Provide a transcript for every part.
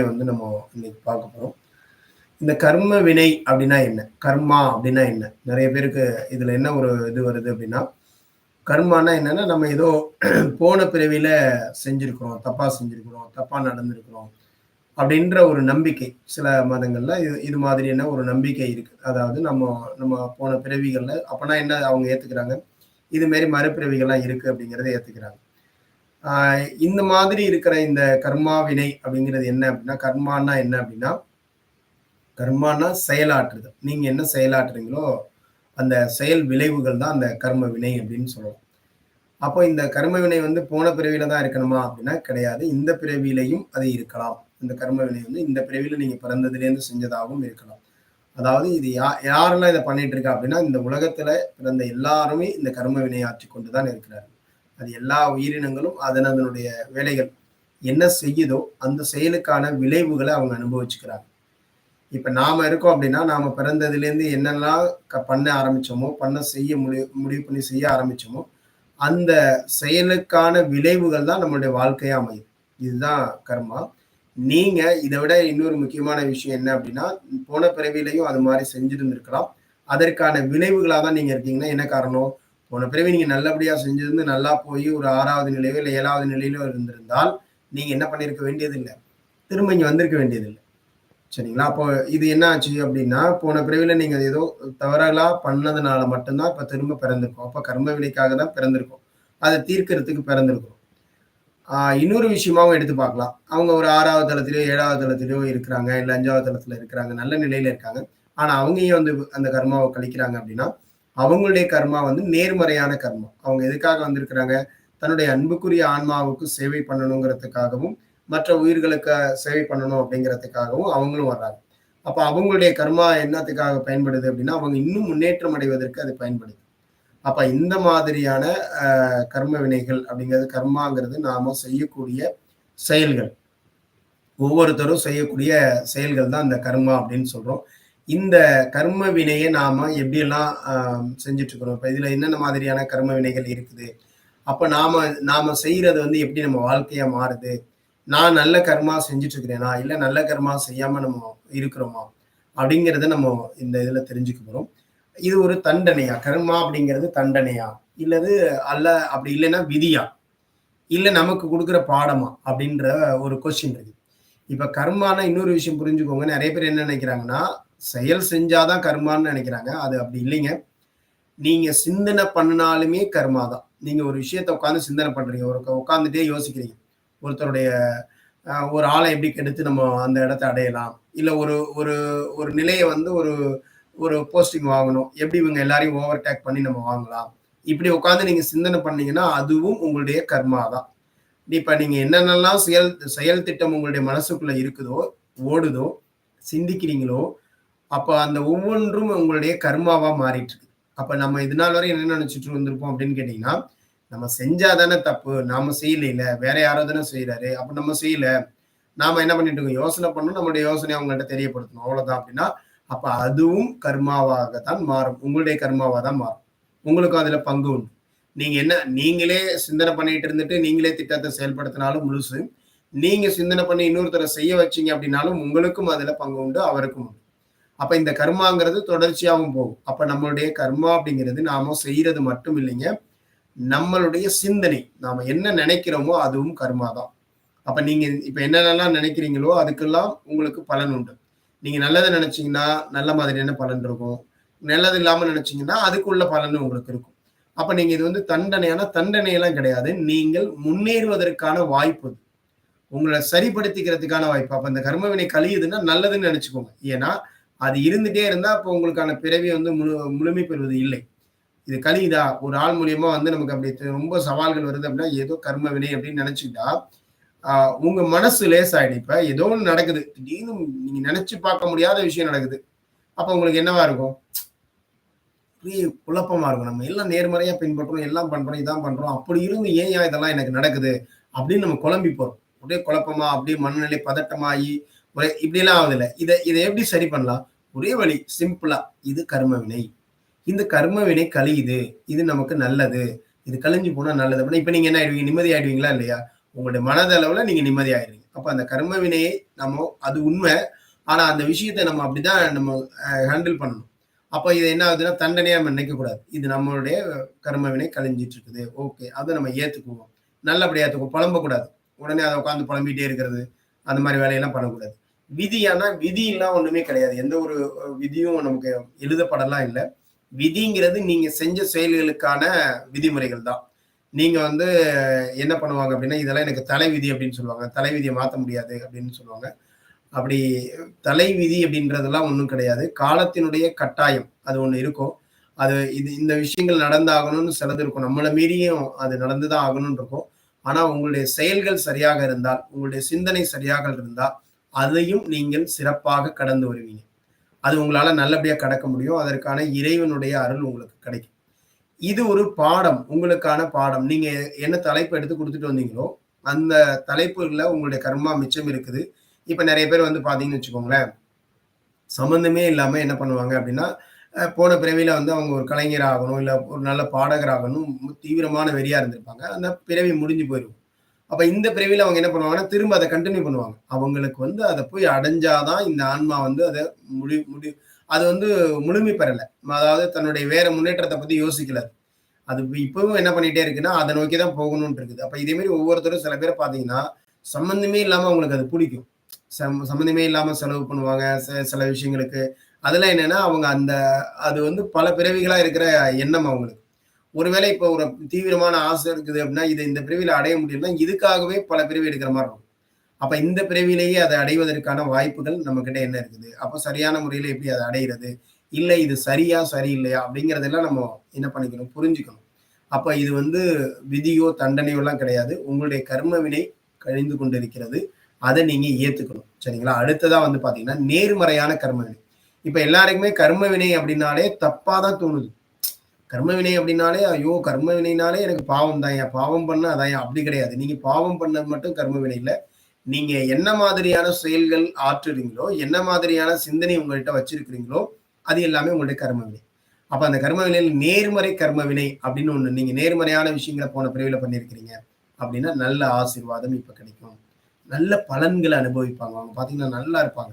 வந்து நம்ம இன்னைக்கு பார்க்க போறோம். இந்த கர்ம வினை அப்படின்னா என்ன? கர்மா அப்படின்னா என்ன? நிறைய பேருக்கு இதுல என்ன ஒரு இது வருது அப்படின்னா கர்மானா என்னன்னா நம்ம ஏதோ போன பிறவியில செஞ்சிருக்கிறோம் தப்பா செஞ்சிருக்கிறோம் தப்பா நடந்திருக்கிறோம் அப்படின்ற ஒரு நம்பிக்கை. சில மதங்கள்ல இது இது மாதிரியான ஒரு நம்பிக்கை இருக்கு. அதாவது நம்ம நம்ம போன பிறவிகள்ல அப்பனா என்ன அவங்க ஏத்துக்கிறாங்க? இது மாரி மறுபிறவிகள்லாம் இருக்கு அப்படிங்கிறத ஏத்துக்கிறாங்க. இந்த மாதிரி இருக்கிற இந்த கர்மா வினை அப்படிங்கிறது என்ன அப்படின்னா கர்மானா என்ன அப்படின்னா கர்மானா செயலாற்றுது நீங்க என்ன செயலாற்றுறீங்களோ அந்த செயல் விளைவுகள் தான் அந்த கர்ம வினை அப்படின்னு சொல்லலாம். அப்போ இந்த கர்ம வினை வந்து போன பிறவியில தான் இருக்கணுமா அப்படின்னா கிடையாது. இந்த பிறவியிலையும் அது இருக்கலாம். இந்த கர்ம வினை வந்து இந்த பிறவியில நீங்க பிறந்ததுலேருந்து செஞ்சதாகவும் இருக்கலாம். அதாவது இது யா யாரெல்லாம் இதை பண்ணிட்டு இருக்கா அப்படின்னா இந்த உலகத்துல பிறந்த எல்லாருமே இந்த கர்ம வினையாற்றி ஆற்றி கொண்டுதான் இருக்கிறார் அது எல்லா உயிரினங்களும் அதன் அதனுடைய வேலைகள் என்ன செய்யுதோ அந்த செயலுக்கான விளைவுகளை அவங்க அனுபவிச்சுக்கிறாங்க. இப்ப நாம இருக்கோம் அப்படின்னா நாம பிறந்ததுலேருந்து என்னெல்லாம் க- பண்ண ஆரம்பிச்சோமோ பண்ண செய்ய முடிவு முடிவு பண்ணி செய்ய ஆரம்பிச்சோமோ அந்த செயலுக்கான விளைவுகள் தான் நம்மளுடைய வாழ்க்கையா அமையும். இதுதான் கர்மா. நீங்க இதை விட இன்னொரு முக்கியமான விஷயம் என்ன அப்படின்னா போன பிறவிலையும் அது மாதிரி செஞ்சிருந்திருக்கலாம். அதற்கான விளைவுகளாக தான் நீங்க இருக்கீங்கன்னா என்ன காரணம்? போன பிறவி நீங்க நல்லபடியா செஞ்சிருந்து நல்லா போய் ஒரு ஆறாவது நிலையோ இல்லை ஏழாவது நிலையிலோ இருந்திருந்தால் நீங்க என்ன பண்ணிருக்க வேண்டியதில்லை. திரும்ப இங்க வந்திருக்க வேண்டியதில்லை. சரிங்களா? அப்போ இது என்ன ஆச்சு அப்படின்னா போன பிறவில நீங்க ஏதோ தவறலா பண்ணதுனால மட்டும்தான் இப்ப திரும்ப பிறந்திருக்கோம். அப்ப கர்ம விலைக்காக தான் பிறந்திருக்கோம். அதை தீர்க்கறதுக்கு பிறந்திருக்கோம் ஆஹ் இன்னொரு விஷயமாவும் எடுத்து பார்க்கலாம். அவங்க ஒரு ஆறாவது தளத்திலயோ ஏழாவது தளத்திலயோ இருக்கிறாங்க இல்ல அஞ்சாவது தளத்துல இருக்கிறாங்க நல்ல நிலையில இருக்காங்க. ஆனா அவங்க ஏன் வந்து அந்த கர்மாவை கழிக்கிறாங்க அப்படின்னா அவங்களுடைய கர்மா வந்து நேர்மறையான கர்மா. அவங்க எதுக்காக வந்திருக்கிறாங்க? தன்னுடைய அன்புக்குரிய ஆன்மாவுக்கு சேவை பண்ணணுங்கிறதுக்காகவும் மற்ற உயிர்களுக்கு சேவை பண்ணணும் அப்படிங்கிறதுக்காகவும் அவங்களும் வர்றாங்க. அப்ப அவங்களுடைய கர்மா என்னத்துக்காக பயன்படுது அப்படின்னா அவங்க இன்னும் முன்னேற்றம் அடைவதற்கு அது பயன்படுது. அப்ப இந்த மாதிரியான கர்ம வினைகள் அப்படிங்கிறது கர்மாங்கிறது நாம செய்யக்கூடிய செயல்கள். ஒவ்வொருத்தரும் செய்யக்கூடிய செயல்கள் தான் இந்த கர்மா அப்படின்னு சொல்றோம். இந்த கர்ம வினையை நாம எப்படியெல்லாம் ஆஹ், செஞ்சுட்டு இருக்கிறோம் இப்ப இதுல என்னென்ன மாதிரியான கர்ம வினைகள் இருக்குது? அப்ப நாம நாம செய்யறது வந்து எப்படி நம்ம வாழ்க்கையா மாறுது? நான் நல்ல கர்மா செஞ்சுட்டு இருக்கிறேனா இல்ல நல்ல கர்மா செய்யாம நம்ம இருக்கிறோமா? அப்படிங்கிறத நம்ம இந்த இதுல தெரிஞ்சுக்க போறோம் இது ஒரு தண்டனையா? கர்மா அப்படிங்கிறது தண்டனையா? இல்லது அல்ல அப்படி இல்லைன்னா விதியா? இல்ல நமக்கு கொடுக்குற பாடமா? அப்படின்ற ஒரு கொஸ்டின் இருக்கு. இப்ப கர்மான இன்னொரு விஷயம் புரிஞ்சுக்கோங்க. நிறைய பேர் என்ன நினைக்கிறாங்கன்னா செயல் செஞ்சாதான் கர்மான்னு நினைக்கிறாங்க. அது அப்படி இல்லைங்க. நீங்க சிந்தனை பண்ணினாலுமே கர்மா தான். நீங்க ஒரு விஷயத்த உட்காந்து சிந்தனை பண்றீங்க. ஒரு உட்காந்துட்டே யோசிக்கிறீங்க. ஒருத்தருடைய ஒரு ஆளை எப்படி கெடுத்து நம்ம அந்த இடத்த அடையலாம்? இல்லை ஒரு ஒரு ஒரு நிலையை வந்து ஒரு ஒரு போஸ்டிங் வாங்கணும். எப்படி இவங்க எல்லாரையும் ஓவர் டேக் பண்ணி நம்ம வாங்கலாம்? இப்படி உட்காந்து நீங்க சிந்தனை பண்ணீங்கன்னா அதுவும் உங்களுடைய கர்மா தான். இப்ப நீங்க என்னென்னலாம் செயல் செயல் திட்டம் உங்களுடைய மனசுக்குள்ள இருக்குதோ ஓடுதோ சிந்திக்கிறீங்களோ அப்ப அந்த ஒவ்வொன்றும் உங்களுடைய கர்மாவா மாறிட்டு இருக்கு அப்ப நம்ம இது நாள் வரை என்ன நினைச்சிட்டு வந்திருப்போம் அப்படின்னு கேட்டீங்கன்னா நம்ம செஞ்சாதானே தப்பு நாம செய்யல வேற யாரோ தானே செய்யறாரு அப்ப நம்ம செய்யல நாம என்ன பண்ணிட்டு இருக்கோம்? யோசனை பண்ணணும் நம்மளுடைய யோசனையை அவங்கள்ட்ட தெரியப்படுத்தணும் அவ்வளவுதான் அப்படின்னா அப்ப அதுவும் கர்மாவாக தான் மாறும் உங்களுடைய கர்மாவா தான் மாறும். உங்களுக்கும் அதுல பங்கு உண்டு. நீங்க என்ன நீங்களே சிந்தனை பண்ணிட்டு இருந்துட்டு நீங்களே திட்டத்தை செயல்படுத்தினாலும் முழுசு. நீங்க சிந்தனை பண்ணி இன்னொருத்தரை செய்ய வச்சீங்க அப்படின்னாலும் உங்களுக்கும் அதுல பங்கு உண்டு அவருக்கும் உண்டு. அப்ப இந்த கர்மாங்கிறது தொடர்ச்சியாகவும் போகும். அப்ப நம்மளுடைய கர்மா அப்படிங்கிறது நாம செய்யறது மட்டும் இல்லைங்க. நம்மளுடைய சிந்தனை நாம என்ன நினைக்கிறோமோ அதுவும் கர்மா தான். அப்ப நீங்க இப்ப என்னென்னலாம் நினைக்கிறீங்களோ அதுக்கெல்லாம் உங்களுக்கு பலன் உண்டு. நீங்க நல்லதை நினைச்சீங்கன்னா நல்ல மாதிரியான பலன் இருக்கும். நல்லது இல்லாம நினைச்சீங்கன்னா அதுக்குள்ள பலன் உங்களுக்கு இருக்கும். அப்ப நீங்க இது வந்து தண்டனையான தண்டனையெல்லாம் கிடையாது. நீங்கள் முன்னேறுவதற்கான வாய்ப்பு உங்களை சரிப்படுத்திக்கிறதுக்கான வாய்ப்பு. அப்ப இந்த கர்மவினை கழியுதுன்னா நல்லதுன்னு நினைச்சுக்கோங்க. ஏன்னா அது இருந்துட்டே இருந்தா அப்போ உங்களுக்கான பிறவி வந்து முழு முழுமை பெறுவது இல்லை. இது கழியுதா? ஒரு ஆள் மூலியமா வந்து நமக்கு அப்படி ரொம்ப சவால்கள் வருது அப்படின்னா ஏதோ கர்ம வினை அப்படின்னு நினைச்சுக்கிட்டா உங்க மனசு லேசாயிடும். இப்ப ஏதோ ஒன்று நடக்குது. திடீர்னு நீங்க நினைச்சு பார்க்க முடியாத விஷயம் நடக்குது. அப்ப உங்களுக்கு என்னவா இருக்கும்? பெரிய குழப்பமா இருக்கும். நம்ம எல்லாம் நேர்மறையா பின்பற்றோம் எல்லாம் பண்றோம் இதான் பண்றோம் அப்படி இருந்து ஏன் இதெல்லாம் எனக்கு நடக்குது அப்படின்னு நம்ம குழம்பி போறோம். அப்படியே குழப்பமா அப்படியே மனநிலை பதட்டமாகி ஒரே இப்படி எல்லாம் ஆகுது இல்லை. இதை இதை எப்படி சரி பண்ணலாம்? ஒரே வழி சிம்பிளா இது கர்ம வினை. இந்த கர்ம வினை கழியுது. இது நமக்கு நல்லது. இது கழிஞ்சு போனா நல்லது. அப்படின்னா இப்ப நீங்க என்ன ஆயிடுவீங்க? நிம்மதி ஆயிடுவீங்களா இல்லையா? உங்களுடைய மனதளவுல நீங்க நிம்மதி ஆயிடுவீங்க. அப்ப அந்த கர்ம வினையை நம்ம அது உண்மை. ஆனா அந்த விஷயத்தை நம்ம அப்படிதான் நம்ம ஹேண்டில் பண்ணணும். அப்ப இது என்ன ஆகுதுன்னா தண்டனையா நம்ம நினைக்க கூடாது. இது நம்மளுடைய கர்மவினை கழிஞ்சிட்டு இருக்குது. ஓகே அதை நம்ம ஏத்துக்குவோம். நல்லபடியாக ஏற்றுக்குவோம் புலம்பக்கூடாது. உடனே அதை உட்காந்து புலம்பிட்டே இருக்கிறது அந்த மாதிரி வேலையெல்லாம் பண்ணக்கூடாது. விதியானா விதி எல்லாம் ஒண்ணுமே கிடையாது. எந்த ஒரு விதியும் நமக்கு எழுதப்படலாம் இல்லை. விதிங்கிறது நீங்க செஞ்ச செயல்களுக்கான விதிமுறைகள் தான். நீங்க வந்து என்ன பண்ணுவாங்க அப்படின்னா இதெல்லாம் எனக்கு தலை விதி அப்படின்னு சொல்லுவாங்க. தலை விதியை மாற்ற முடியாது அப்படின்னு சொல்லுவாங்க. அப்படி தலை விதி அப்படின்றதெல்லாம் ஒன்றும் கிடையாது. காலத்தினுடைய கட்டாயம் அது ஒன்று இருக்கும். அது இது இந்த விஷயங்கள் நடந்தாகணும்னு சிலது இருக்கும். நம்மளை மீறியும் அது நடந்துதான் ஆகணும்னு இருக்கும். ஆனால் உங்களுடைய செயல்கள் சரியாக இருந்தால் உங்களுடைய சிந்தனை சரியாக இருந்தால் அதையும் நீங்கள் சிறப்பாக கடந்து வருவீங்க. அது உங்களால் நல்லபடியாக கடக்க முடியும். அதற்கான இறைவனுடைய அருள் உங்களுக்கு கிடைக்கும். இது ஒரு பாடம் உங்களுக்கான பாடம். நீங்க என்ன தலைப்பு எடுத்து கொடுத்துட்டு வந்தீங்களோ அந்த தலைப்புகளில் உங்களுடைய கர்மா மிச்சம் இருக்குது. இப்போ நிறைய பேர் வந்து பார்த்தீங்கன்னு வச்சுக்கோங்களேன் சம்மந்தமே இல்லாமல் என்ன பண்ணுவாங்க அப்படின்னா போன பிறவியில் வந்து அவங்க ஒரு கலைஞர் ஆகணும் இல்லை ஒரு நல்ல பாடகர் ஆகணும் தீவிரமான வெறியாக இருந்திருப்பாங்க. அந்த பிறவி முடிஞ்சு போயிடும் அப்போ இந்த பிறவியில் அவங்க என்ன பண்ணுவாங்கன்னா திரும்ப அதை கண்டினியூ பண்ணுவாங்க. அவங்களுக்கு வந்து அதை போய் அடைஞ்சாதான் இந்த ஆன்மா வந்து அதை முடி முடி அது வந்து முழுமை பெறலை. அதாவது தன்னுடைய வேற முன்னேற்றத்தை பற்றி யோசிக்கல. அது இப்பவும் என்ன பண்ணிட்டே இருக்குன்னா அதை நோக்கி தான் போகணும்னு இருக்குது. அப்போ இதே மாதிரி ஒவ்வொருத்தரும் சில பேர் பார்த்தீங்கன்னா சம்மந்தமே இல்லாமல் அவங்களுக்கு அது பிடிக்கும். சம்மந்தமே இல்லாம செலவு பண்ணுவாங்க சில விஷயங்களுக்கு. அதெல்லாம் என்னன்னா அவங்க அந்த அது வந்து பல பிறவிகளா இருக்கிற எண்ணம் அவங்களுக்கு. ஒருவேளை இப்போ ஒரு தீவிரமான ஆசை இருக்குது அப்படின்னா இதை இந்த பிரிவில அடைய முடியும்னா இதுக்காகவே பல பிரிவு எடுக்கிற மாதிரி இருக்கும். அப்ப இந்த பிறவிலேயே அதை அடைவதற்கான வாய்ப்புகள் நம்ம கிட்ட என்ன இருக்குது? அப்போ சரியான முறையில எப்படி அதை அடைகிறது இல்லை இது சரியா சரியில்லையா? அப்படிங்கிறதெல்லாம் நம்ம என்ன பண்ணிக்கணும்? புரிஞ்சுக்கணும். அப்ப இது வந்து விதியோ தண்டனையோ எல்லாம் கிடையாது. உங்களுடைய கர்ம வினை கழிந்து கொண்டிருக்கிறது. அதை நீங்க ஏத்துக்கணும். சரிங்களா? அடுத்ததா வந்து பாத்தீங்கன்னா நேர்மறையான கர்ம வினை. இப்ப எல்லாருக்குமே கர்ம வினை அப்படின்னாலே தப்பா தான் தோணுது. கர்ம வினை அப்படின்னாலே ஐயோ கர்ம வினைனாலே எனக்கு பாவம் தான் ஏன் பாவம் பண்ண அதான் அப்படி கிடையாது. நீங்க பாவம் பண்ணது மட்டும் கர்ம வினை இல்லை. நீங்க என்ன மாதிரியான செயல்கள் ஆற்றுறீங்களோ என்ன மாதிரியான சிந்தனை உங்கள்கிட்ட வச்சிருக்கிறீங்களோ அது எல்லாமே உங்களுடைய கர்ம வினை. அப்ப அந்த கர்ம வினையில் நேர்மறை கர்ம வினை அப்படின்னு ஒண்ணு நீங்க நேர்மறையான விஷயங்களை போன பிரிவில் பண்ணியிருக்கிறீங்க அப்படின்னா நல்ல ஆசீர்வாதம் இப்ப கிடைக்கும். நல்ல பலன்களை அனுபவிப்பாங்க. அவங்க பார்த்தீங்கன்னா நல்லா இருப்பாங்க.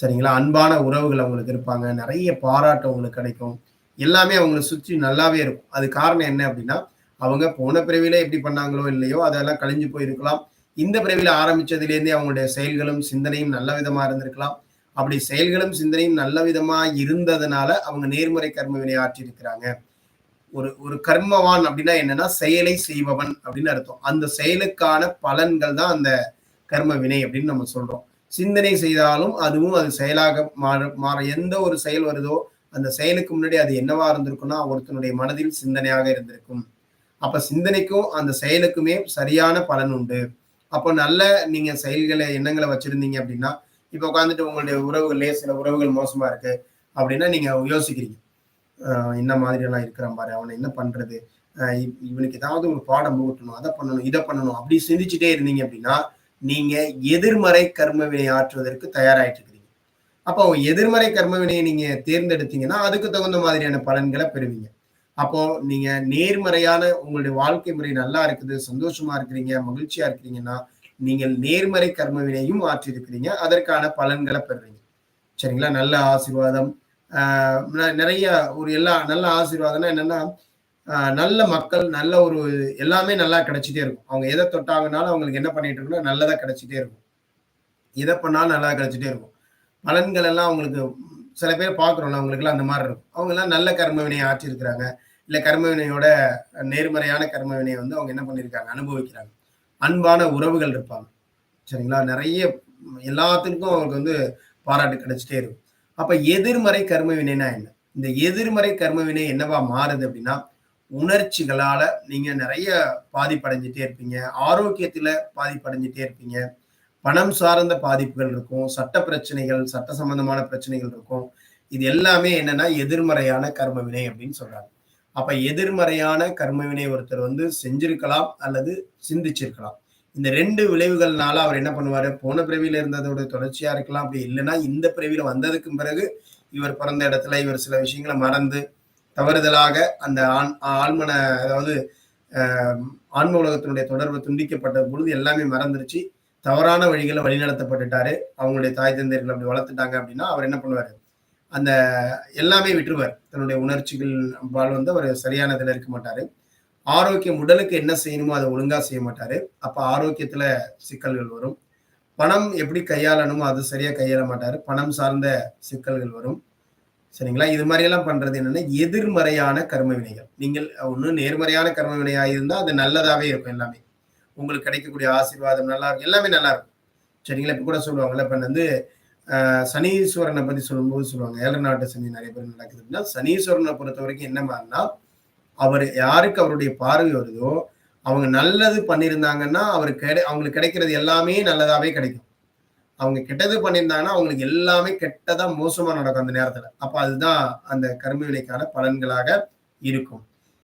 சரிங்களா? அன்பான உறவுகள் அவங்களுக்கு இருப்பாங்க. நிறைய பாராட்டு அவங்களுக்கு கிடைக்கும். எல்லாமே அவங்களை சுற்றி நல்லாவே இருக்கும். அது காரணம் என்ன அப்படின்னா அவங்க போன பிறவில எப்படி பண்ணாங்களோ இல்லையோ அதெல்லாம் கழிஞ்சு போயிருக்கலாம். இந்த பிறவில ஆரம்பிச்சதுலேருந்தே அவங்களுடைய செயல்களும் சிந்தனையும் நல்ல விதமா இருந்திருக்கலாம். அப்படி செயல்களும் சிந்தனையும் நல்ல விதமா இருந்ததுனால அவங்க நேர்முறை கர்ம வினை இருக்கிறாங்க. ஒரு ஒரு கர்மவான் அப்படின்னா என்னன்னா செயலை செய்பவன் அப்படின்னு அர்த்தம். அந்த செயலுக்கான பலன்கள் தான் அந்த கர்ம வினை அப்படின்னு நம்ம சொல்றோம். சிந்தனை செய்தாலும் அதுவும் அது செயலாக மாற மாற எந்த ஒரு செயல் வருதோ அந்த செயலுக்கு முன்னாடி அது என்னவா இருந்திருக்கும்னா ஒருத்தனுடைய மனதில் சிந்தனையாக இருந்திருக்கும். அப்ப சிந்தனைக்கும் அந்த செயலுக்குமே சரியான பலன் உண்டு. அப்போ நல்ல நீங்க செயல்களை எண்ணங்களை வச்சிருந்தீங்க அப்படின்னா இப்ப உட்காந்துட்டு உங்களுடைய உறவுகளே சில உறவுகள் மோசமா இருக்கு அப்படின்னா நீங்க யோசிக்கிறீங்க. என்ன மாதிரி எல்லாம் இருக்கிறான் பாரு அவனை என்ன பண்றது? இவனுக்கு ஏதாவது ஒரு பாடம் ஊட்டணும் அதை பண்ணணும் இதை பண்ணணும் அப்படி சிந்திச்சுட்டே இருந்தீங்க அப்படின்னா நீங்க எதிர்மறை கர்ம வினை ஆற்றுவதற்கு தயாராயிட்டு இருக்கிறீங்க அப்போ எதிர்மறை கர்ம வினையை நீங்க தேர்ந்தெடுத்தீங்கன்னா அதுக்கு தகுந்த மாதிரியான பலன்களை பெறுவீங்க. அப்போ நீங்க நேர்மறையான உங்களுடைய வாழ்க்கை முறை நல்லா இருக்குது சந்தோஷமா இருக்கிறீங்க மகிழ்ச்சியா இருக்கிறீங்கன்னா நீங்கள் நேர்மறை கர்ம வினையும் ஆற்றிருக்கிறீங்க அதற்கான பலன்களை பெறுறீங்க சரிங்களா? நல்ல ஆசீர்வாதம். நிறைய ஒரு எல்லா நல்ல ஆசீர்வாதம்னா என்னன்னா நல்ல மக்கள் நல்ல ஒரு எல்லாமே நல்லா கிடைச்சிட்டே இருக்கும். அவங்க எதை தொட்டாங்கனாலும் அவங்களுக்கு என்ன பண்ணிட்டு இருக்கணும் நல்லதா கிடைச்சிட்டே இருக்கும். எதை பண்ணாலும் நல்லா கிடைச்சிட்டே இருக்கும். பலன்கள் எல்லாம் அவங்களுக்கு சில பேர் பார்க்குறோம்ல அவங்களுக்குலாம் அந்த மாதிரி இருக்கும். அவங்க எல்லாம் நல்ல கர்ம வினையை ஆற்றிருக்கிறாங்க இல்லை கர்ம வினையோட நேர்மறையான கர்ம வினையை வந்து அவங்க என்ன பண்ணியிருக்காங்க? அனுபவிக்கிறாங்க. அன்பான உறவுகள் இருப்பாங்க. சரிங்களா? நிறைய எல்லாத்துக்கும் அவங்களுக்கு வந்து பாராட்டு கிடைச்சிட்டே இருக்கும். அப்போ எதிர்மறை கர்ம வினைனா என்ன? இந்த எதிர்மறை கர்ம வினை என்னவா மாறுது அப்படின்னா உணர்ச்சிகளால நீங்க நிறைய பாதிப்படைஞ்சிட்டே இருப்பீங்க. ஆரோக்கியத்துல பாதிப்படைஞ்சிட்டே இருப்பீங்க. பணம் சார்ந்த பாதிப்புகள் இருக்கும். சட்ட பிரச்சனைகள் சட்ட சம்பந்தமான பிரச்சனைகள் இருக்கும். இது எல்லாமே என்னன்னா எதிர்மறையான கர்ம வினை அப்படின்னு சொல்றாங்க. அப்ப எதிர்மறையான கர்ம வினை ஒருத்தர் வந்து செஞ்சிருக்கலாம் அல்லது சிந்திச்சிருக்கலாம். இந்த ரெண்டு விளைவுகள்னால அவர் என்ன பண்ணுவாரு? போன பிறவியில இருந்ததோட தொடர்ச்சியா இருக்கலாம். அப்படி இல்லைன்னா இந்த பிறவியில வந்ததுக்கு பிறகு இவர் பிறந்த இடத்துல இவர் சில விஷயங்களை மறந்து தவறுதலாக அந்த ஆண் ஆழ்மன அதாவது ஆன்ம உலகத்தினுடைய தொடர்பு துண்டிக்கப்பட்ட பொழுது எல்லாமே மறந்துருச்சு. தவறான வழிகளை வழிநடத்தப்பட்டுட்டாரு. அவங்களுடைய தாய் தந்தையர்கள் அப்படி வளர்த்துட்டாங்க அப்படின்னா அவர் என்ன பண்ணுவார்? அந்த எல்லாமே விட்டுருவார். தன்னுடைய உணர்ச்சிகள் பால் வந்து அவர் சரியான இதில் இருக்க மாட்டாரு. ஆரோக்கியம் உடலுக்கு என்ன செய்யணுமோ அதை ஒழுங்காக செய்ய மாட்டாரு. அப்போ ஆரோக்கியத்தில் சிக்கல்கள் வரும். பணம் எப்படி கையாளணுமோ அது சரியாக கையாள மாட்டார். பணம் சார்ந்த சிக்கல்கள் வரும். சரிங்களா? இது மாதிரியெல்லாம் பண்றது என்னன்னா எதிர்மறையான கர்ம வினைகள் நீங்கள் ஒன்று நேர்மறையான கர்ம வினையா இருந்தால் அது நல்லதாவே இருக்கும் எல்லாமே. உங்களுக்கு கிடைக்கக்கூடிய ஆசீர்வாதம் நல்லா இருக்கும். எல்லாமே நல்லா இருக்கும். சரிங்களா? இப்ப கூட சொல்லுவாங்கல்ல இப்ப வந்து சனீஸ்வரனை பத்தி சொல்லும்போது சொல்லுவாங்க. ஏழு நாட்டு சனி நிறைய பேர் நடக்குது அப்படின்னா சனீஸ்வரனை பொறுத்த வரைக்கும் என்ன மாதிரினா அவர் யாருக்கு அவருடைய பார்வை வருதோ அவங்க நல்லது பண்ணியிருந்தாங்கன்னா அவருக்கு கிடை அவங்களுக்கு கிடைக்கிறது எல்லாமே நல்லதாவே கிடைக்கும். அவங்க கெட்டது பண்ணியிருந்தாங்கன்னா அவங்களுக்கு எல்லாமே கெட்டதா மோசமா நடக்கும் அந்த நேரத்துல. அப்ப அதுதான் அந்த கர்ம வினைக்கான பலன்களாக இருக்கும்.